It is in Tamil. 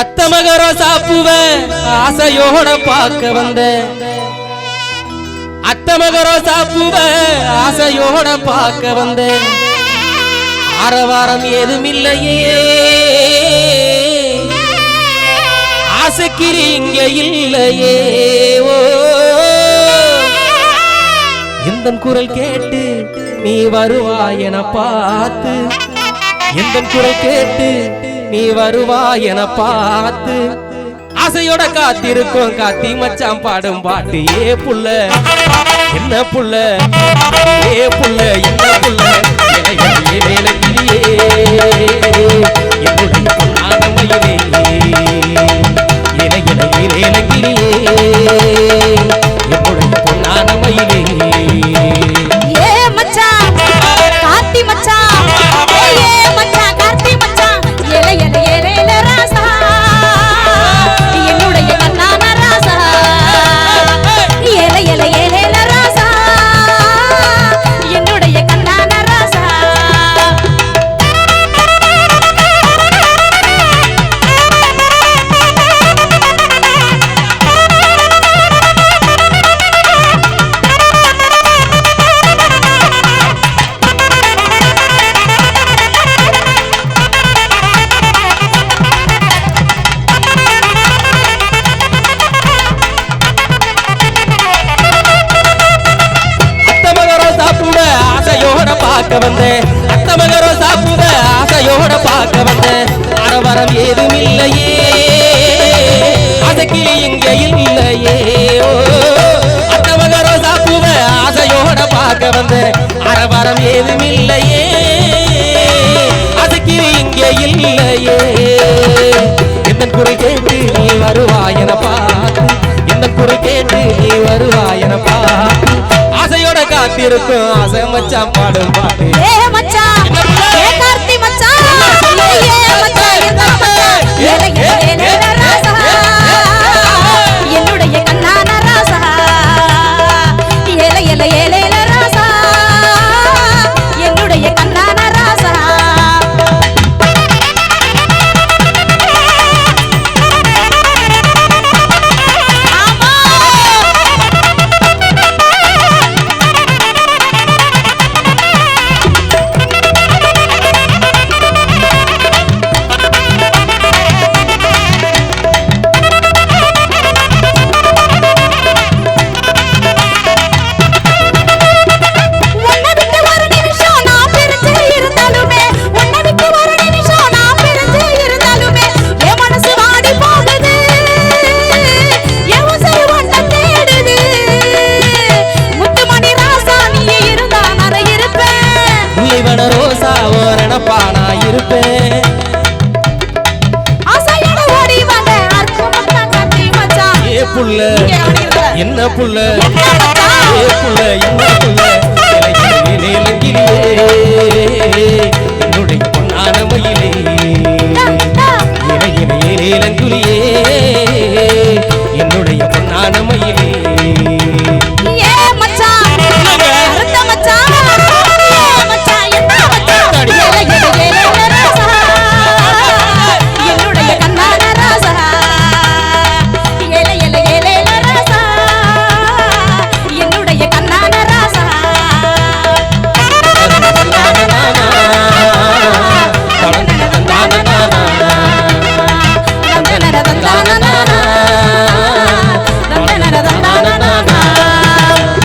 அத்தமகரோ சாப்புவ ஆசையோட பார்க்க வந்த. அத்தமகர சாப்புவ ஆசையோட பார்க்க வந்த. ஆரவாரம் ஏதுமில்லையே. ஆசைக்கிரி இங்க இல்லையே. ஓ. இந்த குரல் கேட்டு நீ வருவாய் என பார்த்து இந்த குரல் கேட்டு நீ வருவாய் என பார்த்து ஆசையோட காத்திருக்கும். காத்தி மச்சான் பாடும் பாட்டு ஏ புள்ள என்ன புள்ள ஏ புள்ள என்ன புள்ள என்னுடைய பொன்னான மயிலே இளைய வேலையிலே. பார்க்க வந்தேன். அத்தமகரோ சாப்பிட ஆசையோட பார்க்க வந்தேன். அரவரம் ஏதும் இல்லையே. அதுக்கு இங்க இல்லையே. ஓ அத்தமகரோ சாப்பிட ஆசையோட பார்க்க வந்தேன். அரவரம் ஏதும் இல்லையே. அதுக்கு இங்க இல்லையே. எந்த குறை கேட்டு நீ வருவாய். இருக்கும். காத்திருக்கும் பாடும் பாட்டு புள்ள என்ன புள்ள? ஏ புள்ள என்ன புள்ள? என்னுடைய பொன்னான மயிலே. இலங்கிலே